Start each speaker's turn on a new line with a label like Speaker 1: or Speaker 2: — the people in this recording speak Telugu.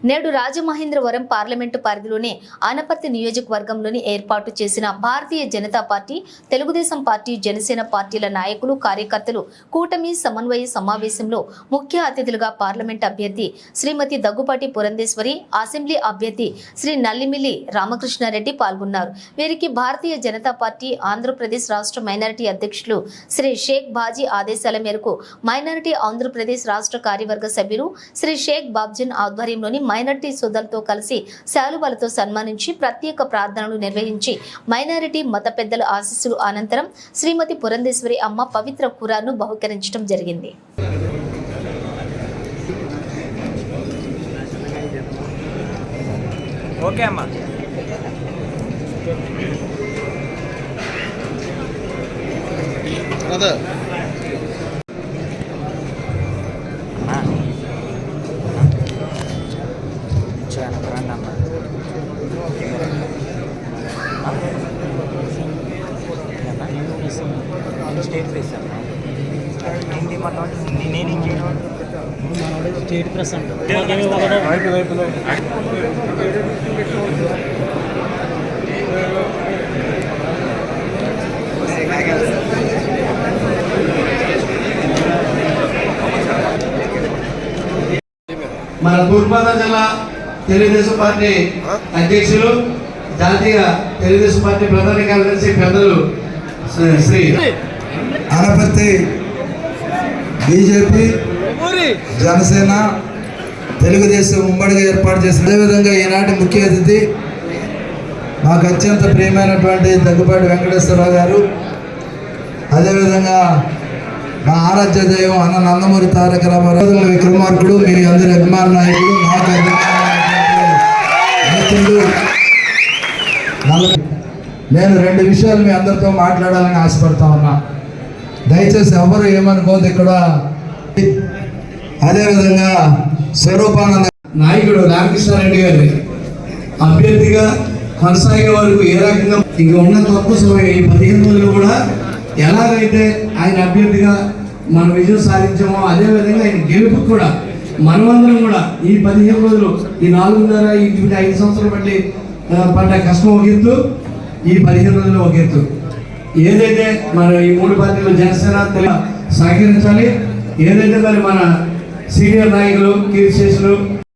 Speaker 1: నేడు రాజమహేంద్రవరం పార్లమెంటు పరిధిలోని ఆనపర్తి నియోజకవర్గంలోని ఏర్పాటు చేసిన భారతీయ జనతా పార్టీ తెలుగుదేశం పార్టీ జనసేన పార్టీల నాయకులు కార్యకర్తలు కూటమి సమన్వయ సమావేశంలో ముఖ్య అతిథులుగా పార్లమెంట్ అభ్యర్థి శ్రీమతి దగ్గుపాటి పురంధేశ్వరి అసెంబ్లీ అభ్యర్థి శ్రీ నల్లిమిల్లి రామకృష్ణారెడ్డి పాల్గొన్నారు. వీరికి భారతీయ జనతా పార్టీ ఆంధ్రప్రదేశ్ రాష్ట్ర మైనారిటీ అధ్యక్షులు శ్రీ షేక్ బాజీ ఆదేశాల మేరకు మైనారిటీ ఆంధ్రప్రదేశ్ రాష్ట్ర కార్యవర్గ సభ్యులు శ్రీ షేక్ బాబ్జన్ ఆధ్వర్యంలోని మైనారిటీ సోదరులతో కలిసి శాలువాలతో సన్మానించి ప్రత్యేక ప్రార్థనలు నిర్వహించి మైనారిటీ మత పెద్దల ఆశీస్సులు అనంతరం శ్రీమతి పురంధేశ్వరి అమ్మ పవిత్ర ఖురాన్ను బహుకరించడం జరిగింది.
Speaker 2: ఓకే అమ్మా. స్టేట్ అమ్మా హిందీ మాట నేను ఇంకేం
Speaker 3: స్టేట్ ప్రెస్ అంట.
Speaker 4: మన తూర్పుగోదావరి జిల్లా తెలుగుదేశం పార్టీ అధ్యక్షులు జాతీయ తెలుగుదేశం పార్టీ ప్రధాన కార్యదర్శి పెద్దలు శ్రీ
Speaker 5: అనపర్తి బీజేపీ జనసేన తెలుగుదేశం ఉమ్మడిగా ఏర్పాటు చేసిన అదేవిధంగా ఈనాటి ముఖ్య అతిథి మాకు అత్యంత ప్రియమైనటువంటి దగ్గుపాటి వెంకటేశ్వరరావు గారు అదేవిధంగా మా ఆరాధ్య దైవం అన్న నందమూరి తారక రామారావు విక్రమార్కుడు మీ అందరి అభిమాన నాయకుడు నాకు నేను రెండు విషయాలు మీ అందరితో మాట్లాడాలని ఆశపడతా ఉన్నా. దయచేసి ఎవరు ఏమనుకోదు ఇక్కడ. అదేవిధంగా స్వరూపానంద
Speaker 4: నాయకుడు రామకృష్ణారెడ్డి గారి అభ్యర్థిగా కొనసాగే వరకు ఏ రకంగా ఇంక ఉన్న తక్కువ సమయం ఈ పదిహేను రోజులు కూడా ఎలాగైతే ఆయన అభ్యర్థిగా మనం విజయం సాధించామో అదే విధంగా ఆయన గెలుపు కూడా మనమందరం కూడా ఈ పదిహేను రోజులు ఈ నాలుగున్నర ఈ ఐదు సంవత్సరాలు బట్టి పడ్డ కష్టం ఒక ఎత్తు ఈ పదిహేను రోజులు ఒక ఎత్తు. ఏదైతే మన ఈ మూడు పార్టీలు జనసేన తెలు- సహకరించాలి ఏదైతే మరి మన సీనియర్ నాయకులు కీర్తిశేషులు